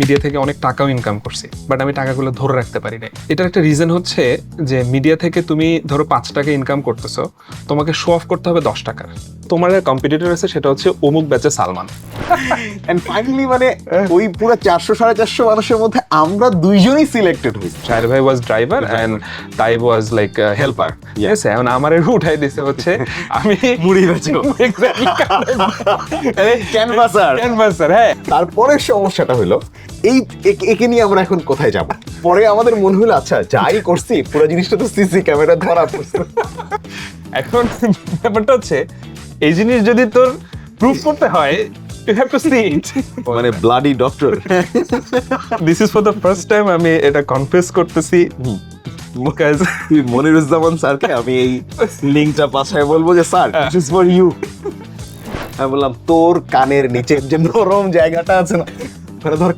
Media থেকে অনেক টাকাও ইনকাম করছি বাট আমি টাকাগুলো ধরে রাখতে পারি নাই। এটার একটা রিজন হচ্ছে যে মিডিয়া থেকে তুমি ধরো পাঁচ টাকা ইনকাম করতেছো তোমাকে শো অফ করতে হবে দশ টাকার। তোমার কম্পিটিটর আছে সেটা হচ্ছে অমুক ব্যাচে সালমান। এন্ড ফাইনালি মানে ওই পুরো চারশো সাড়ে চারশো মানুষের মধ্যে আমরা দুইজনই সিলেক্টেড হয়েছি। শাহের ভাই was driver and Taib was like helper আছে এখন আমার উঠাই দিছে হচ্ছে আমি মুড়ি বেচো। ক্যানভাসার ক্যানভাসার হ্যাঁ। তারপরের সমস্যাটা হলো এই একে- নিয়ে আমরা এখন কোথায় যাব? পরে আমাদের মনে হলো আচ্ছা যাই করছি পুরো জিনিসটা তো সিসি ক্যামেরা ধরা পড়ছে। এখন ব্যাপারটা হচ্ছে এই জিনিস যদি তোর প্রুফ করতে হয় you have to see it মানে bloody doctor this is for the first time আমি এটা কনফেস করতেছি। তুই মনিরুজ্জামান স্যারকে আমি এই লিঙ্কটা পাঠায় বলব যে sir this is for you আমি বললাম তোর কানের নিচে যে নরম জায়গাটা আছে না ওখানে ধর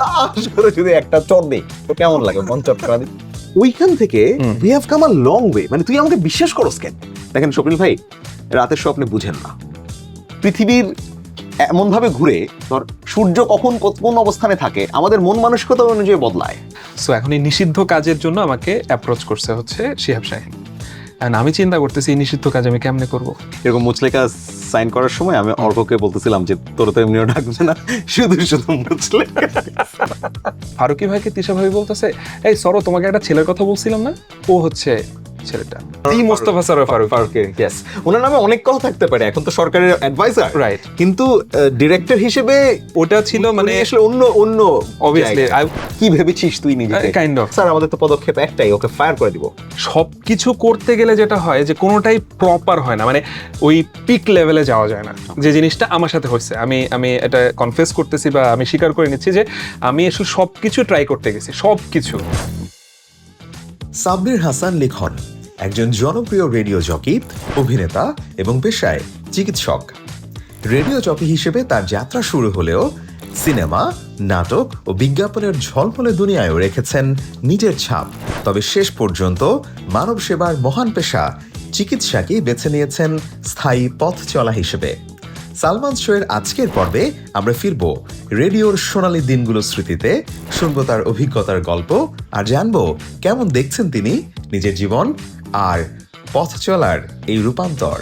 তাস করে যদি একটা তো কেমন লাগে? মন চটকা ওইখান থেকে we have come a long way মানে তুই আমাকে বিশ্বাস করস কেন? দেখেন স্বপ্নিল ভাই রাতের স্বপ্নে বুঝেন না। পৃথিবীর এমন ভাবে ঘুরে ধর সূর্য কখন কোন অবস্থানে থাকে আমাদের মন মানসিকতা অনুযায়ী বদলায়। সো এখন এই নিষিদ্ধ কাজের জন্য আমাকে অ্যাপ্রোচ করছে হচ্ছে শিহাব শাহিন And আমি চিন্তা করতেছি এই নিষিদ্ধ কাজ আমি কেমনে করব? এরকম মুচলেকা সাইন করার সময় আমি অর্ককে বলতেছিলাম যে তোর তো এমনিও ডাকবে না শুধু শুধু মুচলেকা ফারুকি ভাইকে তিশা ভাই বলতেছে এই সরো তোমাকে একটা ছেলের কথা বলছিলাম না? ও হচ্ছে ছেলেটা? এই মোস্তফা সরো ফারুক। ইয়েস ওনার নামে অনেক কথা থাকতে পারে এখন তো সরকারের অ্যাডভাইজার Right. কিন্তু ডিরেক্টর হিসেবে ওটা ছিল মানে আসলে অন্য অন্য Obviously, কি ভেবেছিস তুই নিজেকে? Uh, kind of. স্যার আমাদের তো পদক্ষেপ একটাই ওকে ফায়ার করে দিব। সব কিছু করতে গেলে যেটা হয় যে কোনোটাই প্রপার হয় না মানে ওই পিক লেভেলে যাওয়া যায় না। যে জিনিসটা আমার সাথে হয়েছে আমি আমি এটা কনফেস করতেছি বা আমি স্বীকার করে নিচ্ছি যে আমি আসলে সব কিছু ট্রাই করতে গেছি সব কিছু সাব্বির হাসান লিখন, একজন জনপ্রিয় রেডিও জকি, অভিনেতা এবং পেশায় চিকিৎসক। রেডিও জকি হিসেবে তার যাত্রা শুরু হলেও সিনেমা, নাটক ও বিজ্ঞাপনের ঝলমলে দুনিয়ায়ও রেখেছেন নিজের ছাপ। তবে শেষ পর্যন্ত মানব সেবার মহান পেশা চিকিৎসাকেই বেছে নিয়েছেন স্থায়ী পথ চলা হিসেবে। সালমান শোয়ের আজকের পর্বে আমরা ফিরব রেডিওর সোনালি দিনগুলো স্মৃতিতে শুনব তার অভিজ্ঞতার গল্প, আর জানব কেমন দেখছেন তিনি নিজের জীবন আর পথ চলার এই রূপান্তর।